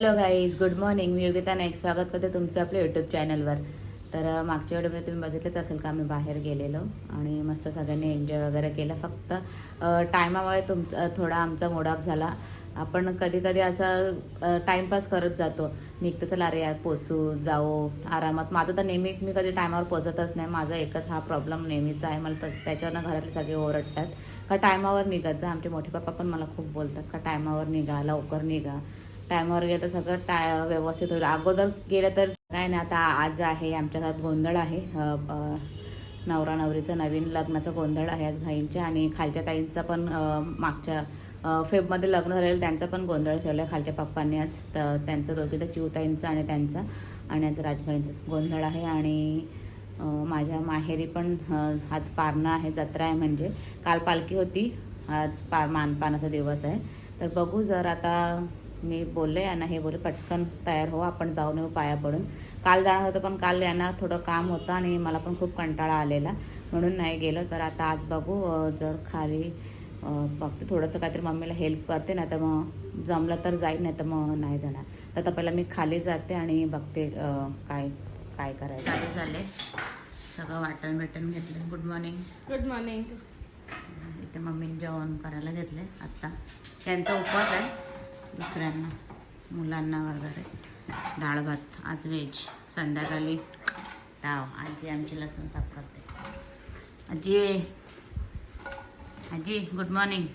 Hello guys good morning मी योगिता नाईक. स्वागत करते तुमचं आपल्या यूट्यूब चॅनलवर तर मागच्या वेळेमध्ये तुम्ही बघितलंच असेल का आम्ही बाहेर गेलेलो आणि मस्त सगळ्यांनी एन्जॉय वगैरे केला. फक्त टायमामुळे तुम थोडा आमचा मोडाप झाला. आपण कधी कधी असं टाईमपास करत जातो. निघतो चला अरे यार पोचू जाऊ आरामात. माझं तर नेहमी मी कधी टायमावर पोचतच नाही. माझा एकच हा प्रॉब्लेम नेहमीचा आहे. मला तर त्याच्यावरनं घरातले सगळे ओरडतात. का टायमावर निघत जा. आमचे मोठे पप्पा पण मला खूप बोलतात. का टायमावर निघा लवकर निघा. टायमावर गेलं तर सगळं टाय व्यवस्थित होईल. अगोदर गेलं तर काय नाही आता आज आहे आमच्या घरात गोंधळ आहे. नवरा नवरीचं नवीन लग्नाचं गोंधळ आहे आज भाईंच्या आणि खालच्या ताईंचा पण मागच्या फेबमध्ये लग्न झालेलं त्यांचा पण गोंधळ ठेवला आहे खालच्या पप्पांनी आज. तर त्यांचं दोघी तर चिवताईंचं आणि त्यांचा आणि आज राजभाईंचा गोंधळ आहे आणि माझ्या माहेरी पण आज पारणं आहे जत्रा आहे म्हणजे. काल पालखी होती आज पा मानपानाचा दिवस आहे. तर बघू जर आता मी बोलले यांना हे बोले पटकन तयार हो आपण जाऊन येऊ पाया पडून. काल जाणार होतं पण काल यांना थोडं काम होतं आणि मला पण खूप कंटाळा आलेला. म्हणून नाही गेलो तर आता आज बघू जर खाली बघते थोडंसं काहीतरी मम्मीला हेल्प करते ना तर मग जमलं तर जाईल नाही तर मग नाही जाणार. तर आता पहिला मी खाली जाते आणि बघते काय काय करायचं. चालू झाले. सगळं वाटण बिटण घेतलं. गुड मॉर्निंग गुड मॉर्निंग इथे मम्मीने जेवण करायला घेतले आत्ता. त्यांचा उपवास आहे. दुसऱ्यांना मुलांना वगैरे. डाळ भात आज व्हेज संध्याकाळी डाव आजी आमची लसूण साफ करते आजी. आजी गुड मॉर्निंग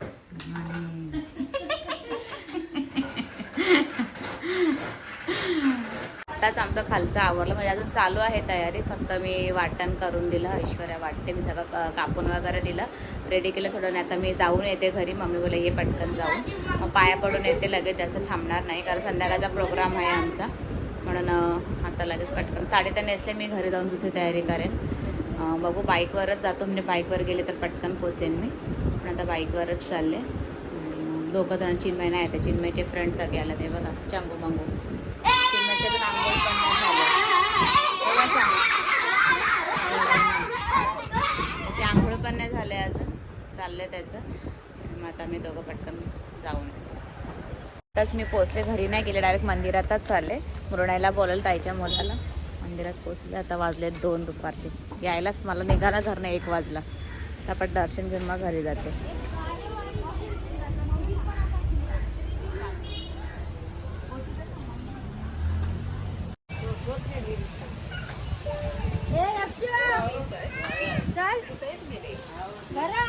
गुड मॉर्निंग आताच आमचं खालचं आवरलं. म्हणजे अजून चालू आहे तयारी. फक्त मी वाटण करून दिलं. ऐश्वर्या वाटते. मी सगळं कापून वगैरे दिलं. रेडी केलं थोडं. नाही आता मी जाऊन येते घरी. मम्मी बोला ये पटकन जाऊन. मग पाया पडून येते. लगेच जास्त थांबणार नाही. कारण संध्याकाळचा प्रोग्राम आहे आमचा. म्हणून आता लगेच पटकन. साडी तर नेसले मी घरी जाऊन दुसरी तयारी करेन. बघू. बाईकवरच जातो. म्हणजे बाईकवर गेले तर पटकन पोचेन मी. पण आता बाईकवरच चालले. दोघं जण चिन्मय नाही ते चिन्मयचे फ्रेंड सगळे आले. ते बघा. चांगू मंगू. त्याची आंघोळ पण नाही झाले अजून. चाललंय त्याचं. मग आता मी दोघं पटकन जाऊन आताच मी पोचले घरी नाही गेले. डायरेक्ट मंदिरातच चालले. मृणाईला बोलल ताईच्या मुलाला. मंदिरात पोचले आता वाजले दोन दुपारचे. यायलाच मला निघाला घरनं एक वाजला. तर आपण दर्शन घेऊन मग घरी जाते चल करा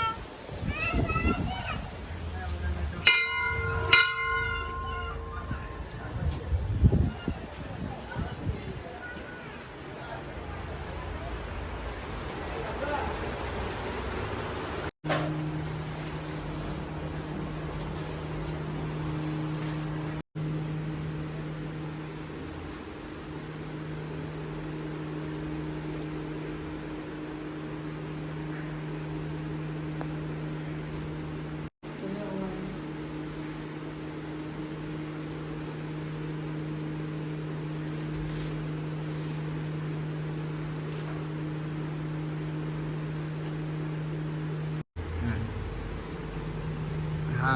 हा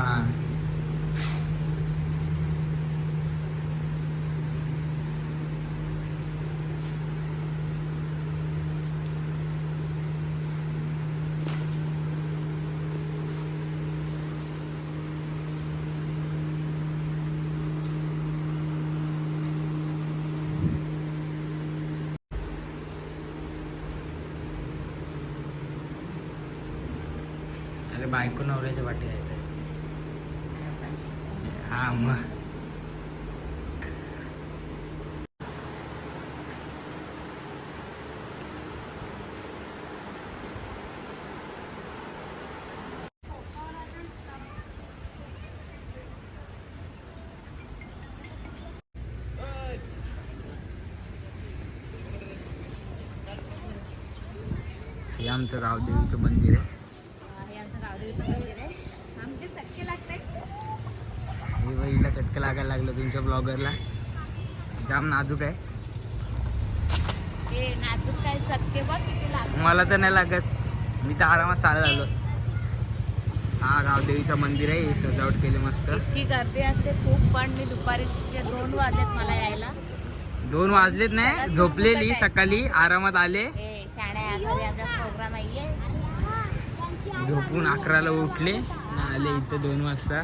अरे बायको नवऱ्याच्या वाटी जायचं हा मग. हे आमचं गावदेवीचं मंदिर आहे. लागलं तुमच्या ब्लॉगरला जाम नाजूक आहे. मला तर नाही लागत. मी तर आरामात चालत आलो. हा गावदेवीचं मंदिर आहे हे सजावट केले मस्त. इतकी गर्दी असते खूप पण मी दुपारी दोन वाजलेत मला यायला. दोन वाजलेत नाही झोपलेली सकाळी आरामात आले. प्रोग्राम झोपून अकराला उठले आले इथं दोन वाजता.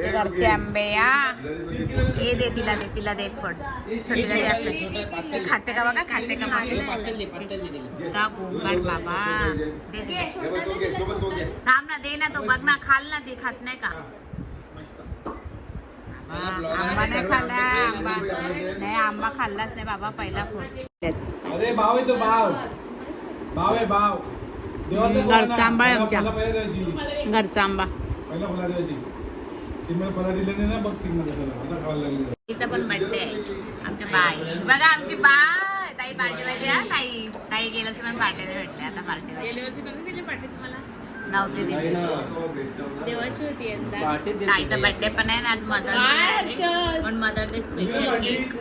आमच्या घरचे आंबे या हे दे तिला दे तिला दे फड. छोटीला दे आपलं ते. खाते का बघा? खाते का नुसता गोंगाट बाबा. दे दे थांब ना दे ना तो. बघ ना खाल ना ते. खात नाही का? आंबा नाही खाल्ला. आंबा. नाही आंबा खाल्लाच नाही बाबा पहिला फोड. अरे भाव आहे तो भाव. भाव आहे भाव. देवाचं फळ घरचा. आंबा आहे आमच्या. घरचा आंबा. तिचा पण बर्थडे आहे. आमची बाय बघा आमची बाय. ताई पार्टी वाली हा ताई ताई गेल्या वर्षी पण भेटले आता पार्टी गेल्या वर्षी कधी दिली पार्टी तुम्हाला? नव्हती दिली. देवाची होती यंदा. ताईचा बर्थडे पण आहे ना आज मदर पण मदर डे स्पेशल केक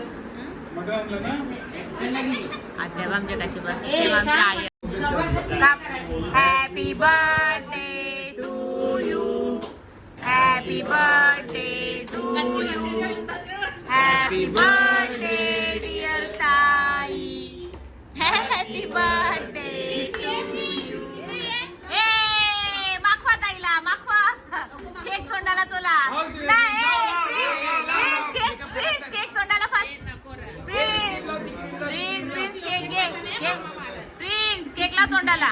तेव्हा आमच्या कशी बसते तेव्हा आमची आई happy birthday happy birthday to you happy birthday dear ताई हॅपी बर्थडे टू यू ए माखवा ताईला माखवा. केक तोंडाला तुला. प्लीज, केक, प्लीज, केक तोंडाला prince prince cake prince cake तोंडाला.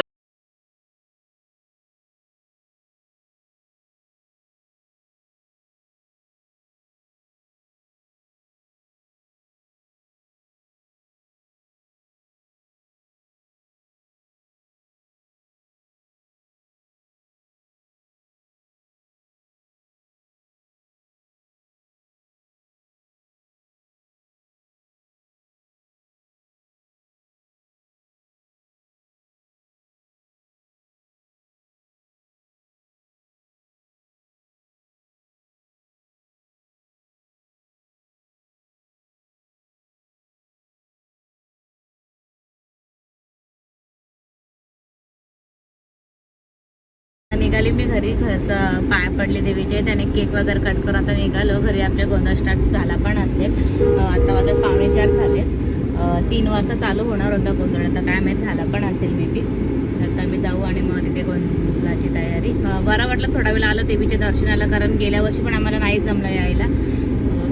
निघाली मी घरी घरचा पाय पडले देवीचे त्याने केक वगैरे कट करून आता निघालो. घरी आमच्या गोंधळ स्टार्ट झाला पण असेल. आता वाजत पावणे चार झाले तीन वाजता चालू होणार होता गोंधळ आता काय माहीत झाला पण असेल मे बी तर मी जाऊ आणि मग तिथे गोंधळाची तयारी. बरं वाटलं थोडा वेळ आलो देवीच्या दर्शनाला कारण गेल्या वर्षी पण आम्हाला नाही जमलं यायला.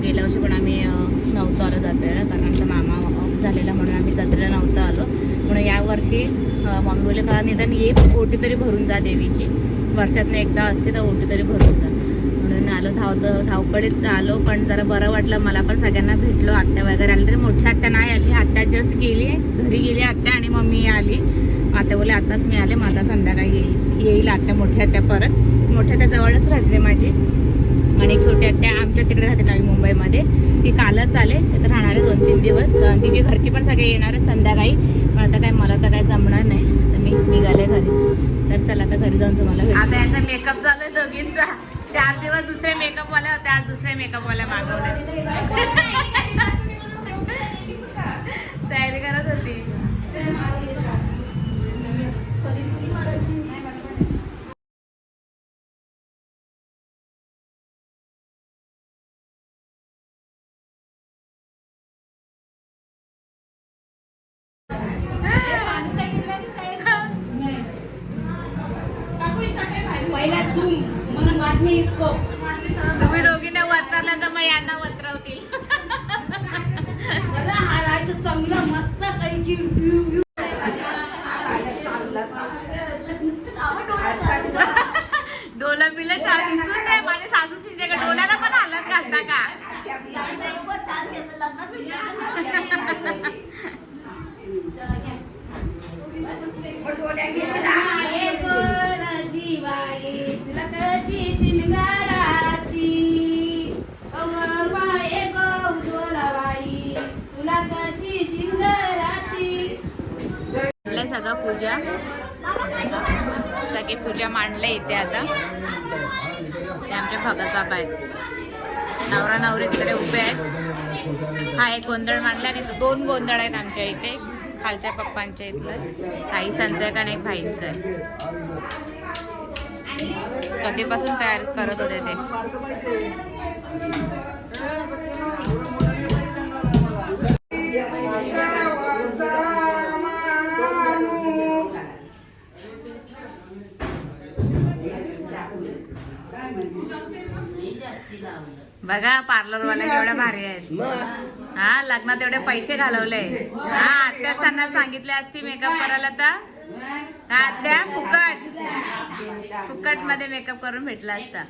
गेल्या वर्षी पण आम्ही नव्हतं नव्हतो आलो जत्रेला कारण आमचा मामा ऑफ झालेला म्हणून आम्ही जत्रेला नव्हतं आलो. म्हणून यावर्षी मम्मी बोलले का निदान ये ओटी तरी भरून जा देवीची. वर्षातनं एकदा असते तर ओटी तरी भरून जा. म्हणून आलो धाव धावपळीत आलो पण जरा बरं वाटलं. मला पण सगळ्यांना भेटलो. आत्या वगैरे आली तरी मोठी आत्या नाही आली. आत्या जस्ट गेली. घरी गेली आत्या आणि मम्मी आली. आत्या बोले आताच मी आले. मग आता संध्याकाळी येईल. येईल आत्या मोठ्या आत्या परत. मोठ्या आत्या जवळच राहते माझी. आणि छोटी आत्या आमच्या तिकडे राहते नवी मुंबईमध्ये. ती कालच आले. तिथं राहणार आहे दोन तीन दिवस तिची घरची पण सगळे येणार आहेत संध्याकाळी. पण आता काय मला तर काय जमणार नाही. तर मी निघाले घरी. तर चला आता घरी जाऊन तुम्हाला आता यांचा मेकअप चालू आहे दोघींचा. चार दिवस दुसरे मेकअप वाले होते आज दुसरे मेकअप वाले मागवले. तयारी करत होती. डोला बिला दिसून दे माझे सासू शिंदे का डोळ्याला पण हालत घालता का? कशी सगळं पूजा. जागी पूजा मांडल्या इथे आता. ते आमचे भगत बाबा आहेत. नवरा नवरी तिकडे उभे आहेत. हा एक गोंधळ मांडला आणि तो दोन गोंधळ आहेत आमच्या इथे. खालच्या पप्पांच्या इथलं. काही संचं एक भाईंचं आहे. कधीपासून तयार करत होते ते. बघा पार्लरवाल्या केवढ्या भारी आहेत. हा लग्नात एवढे पैसे घालवले. हा आत्या त्यांना सांगितले असती मेकअप करायला तर. हा आत्या फुकट. फुकटमध्ये मेकअप करून भेटला असता.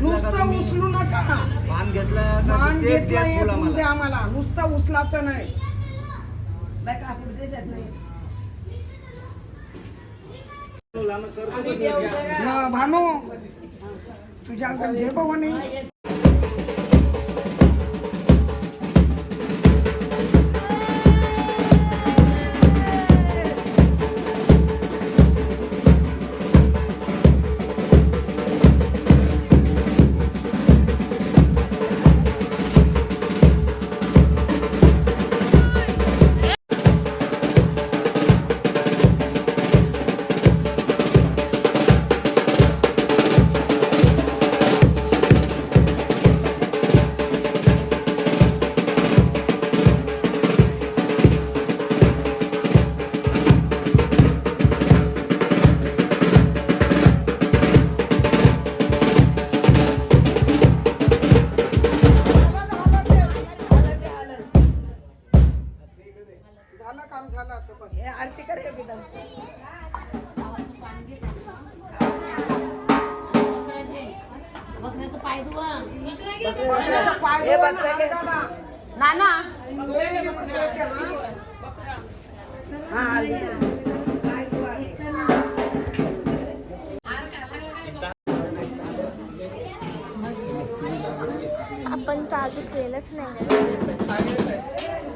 नुसतं उचलू नका. मान घेतला मान घेतला येत द्या आम्हाला. नुसतं उचलाचं नाही. भानू. तुझ्या जे भवानी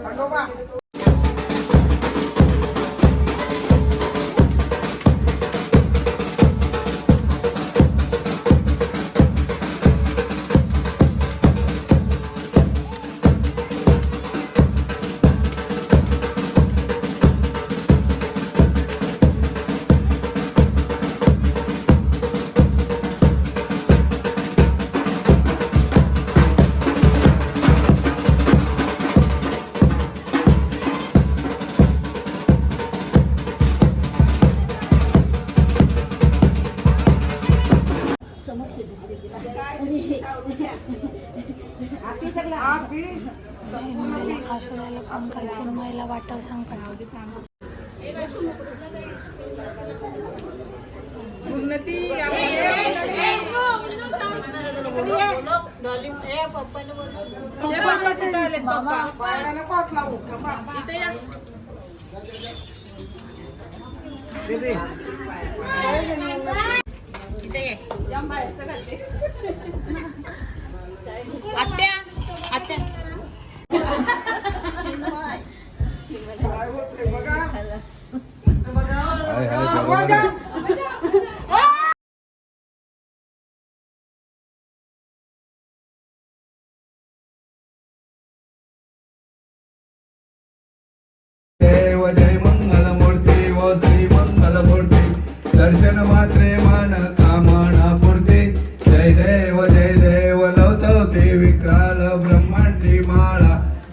चालू आठवड्याला मला वाटतं सांग पण आत्या. जय मंगल मूर्ती व श्री मंगल मूर्ती दर्शन मात्रे मान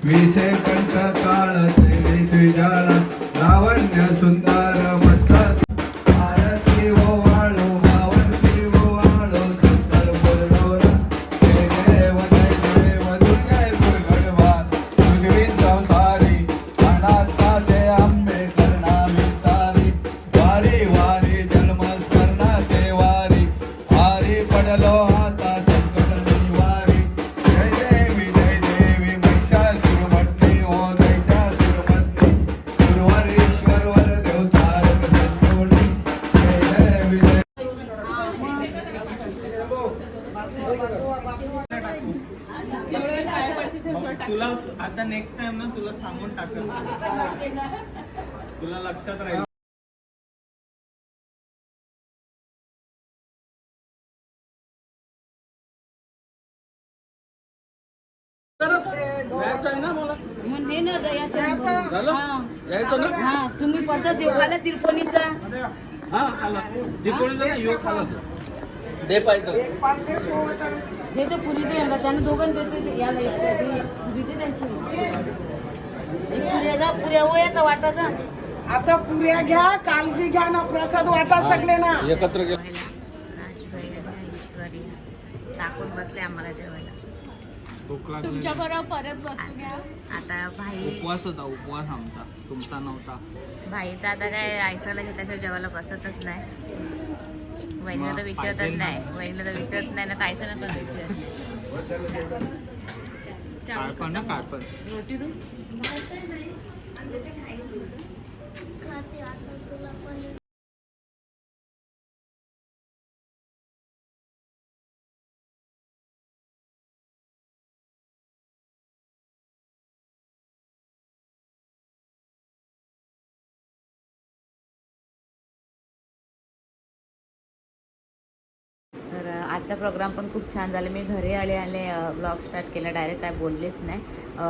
Music ना हा. हा तुम्ही खाला तिरकोणीचा. दे पाहिजे एक पारदेश सोबत. आहे. देतो पुरी दे यांना त्यांना दोघं देतो ते. याला एक ते दे. पुरी दे त्यांची. एक पुऱ्या जा पुऱ्या हो येतं वाटाचा आता पुऱ्या घ्या काळजी घ्या ना प्रसाद वाटा सगळे ना. एकत्र गेलो आणि ऐश्वर्या टाकून बसले आम्हाला जेवायला. तुमच्या बरोबर परत बसू घ्या आता भाई उपवास होता उपवास आमचा. तुमचा नव्हता. भाई तर आता काय ऐश्वर्याला घेतल्याशिवाय जेवायला बसतच नाही. वहिनीला तर विचारतच नाही ना. वहिनीला तर विचारत नाही ना कायचं ना पण काय पण ना काय पण. रोटी तू आजचा प्रोग्राम पण खूप छान झाला. मी घरी आले आले ब्लॉग स्टार्ट केला. डायरेक्ट काय बोललेच नाही.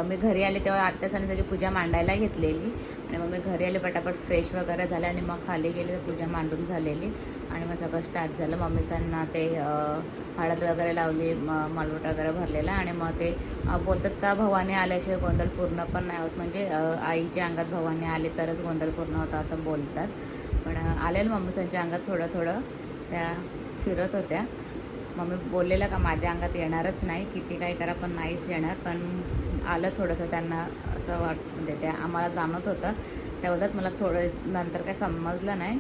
मी घरी आले तेव्हा आत्या सणी पूजा मांडायला घेतलेली. आणि मग मी घरी आले पटापट फ्रेश वगैरे झाले आणि मग खाली गेले तर पूजा मांडून झालेली. आणि मग सगळं स्टार्ट झालं. मम्मीसांना ते हळद वगैरे लावली म मालवट वगैरे भरलेला. आणि मग ते बोलतात का भवानी आल्याशिवाय गोंधळ पूर्ण पण नाही होत. म्हणजे आईच्या अंगात भवानी आले तरच गोंधळ पूर्ण होता असं बोलतात. पण आलेलं मम्मीसांच्या अंगात थोडं थोडं त्या फिरत होत्या. मम्मी बोललेलं का माझ्या अंगात येणारच नाही किती काही करा पण नाहीच येणार. पण आलं थोडंसं त्यांना असं वाट म्हणजे त्या आम्हाला जाणवत होतं. त्याबद्दल मला थोडं नंतर काही समजलं नाही.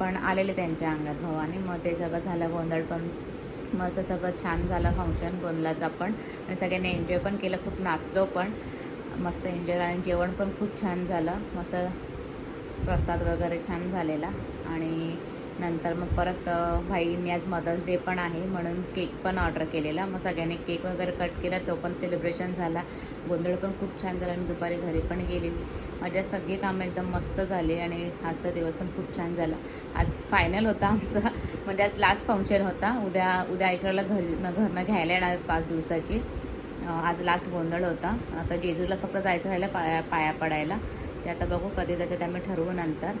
पण आलेले त्यांच्या अंगात भवानी मग ते सगळं झालं गोंधळ पण मस्त सगळं छान झालं फंक्शन गोंधळाचा पण. आणि सगळ्यांनी एन्जॉय पण केलं खूप नाचलो पण. मस्त एन्जॉय आणि जेवण पण खूप छान झालं. मस्त प्रसाद वगैरे छान झालेला. आणि नंतर मग परत अ, भाईंनी आज मदर्स डे पण आहे म्हणून केक पण ऑर्डर केलेला. मग सगळ्यांनी केक वगैरे कट केला तो पण सेलिब्रेशन झाला. गोंधळ पण खूप छान झाला आणि दुपारी घरी पण गेलेली. माझ्या सगळी कामं एकदम मस्त झाली आणि आजचा दिवस पण खूप छान झाला. आज फायनल होता आमचा. म्हणजे आज लास्ट फंक्शन होता. उद्या उद्या ऐश्वर्याला घरी घरनं घ्यायला येणार पाच दिवसाची. आज लास्ट गोंधळ होता. आता जेजूला फक्त जायचं राहिलं पाया पाया पडायला. ते आता बघू कधी जायचं ते आम्ही ठरवू नंतर.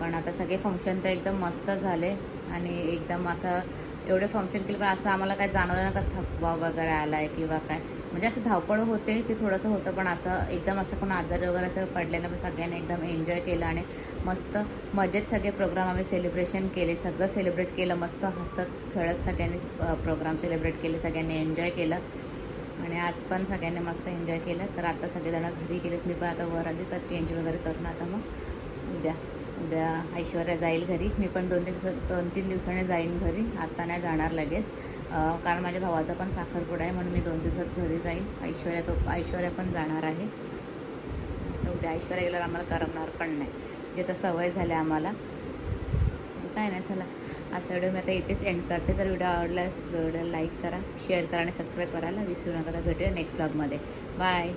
पण आता सगळे फंक्शन तर एकदम मस्त झाले. आणि एकदम असं एवढे फंक्शन केले पण असं आम्हाला काय जाणवलं नाही का थकवा वगैरे आला आहे किंवा काय. म्हणजे असं धावपळ होते ते थोडंसं होतं पण असं एकदम असं कोण आजारी वगैरे असं पडलेलं पण सगळ्यांनी एकदम एन्जॉय केलं आणि मस्त मजेत सगळे प्रोग्राम आम्ही सेलिब्रेशन केले. सगळं सेलिब्रेट केलं मस्त हसत खेळत सगळ्यांनी प्रोग्राम सेलिब्रेट केले सगळ्यांनी एन्जॉय केलं. आणि आज पण सगळ्यांनी मस्त एन्जॉय केलं. तर आता सगळेजण घरी गेलेत मी पण आता वर आली तर चेंज वगैरे करून आता मग उद्या. उद्या ऐश्वर्या जाईल घरी. मी पण दोन तीन दिवस दोन तीन दिवसाने जाईन घरी. आता नाही जाणार लगेच. कारण माझ्या भावाचा पण साखरपुडा आहे म्हणून मी दोन दिवसात घरी जाईन. ऐश्वर्या तो ऐश्वर्या पण जाणार आहे. उद्या ऐश्वर्या गेल्यावर आम्हाला करमणार पण नाही. म्हणजे जे तर सवय झाली आम्हाला. काय नाही झालं आजचा व्हिडिओ मी आता इथेच एंड करते. जर व्हिडिओ आवडल्यास व्हिडिओ लाईक करा शेअर करा आणि सबस्क्राईब करायला विसरू नका. तर भेटूया नेक्स्ट ब्लॉगमध्ये बाय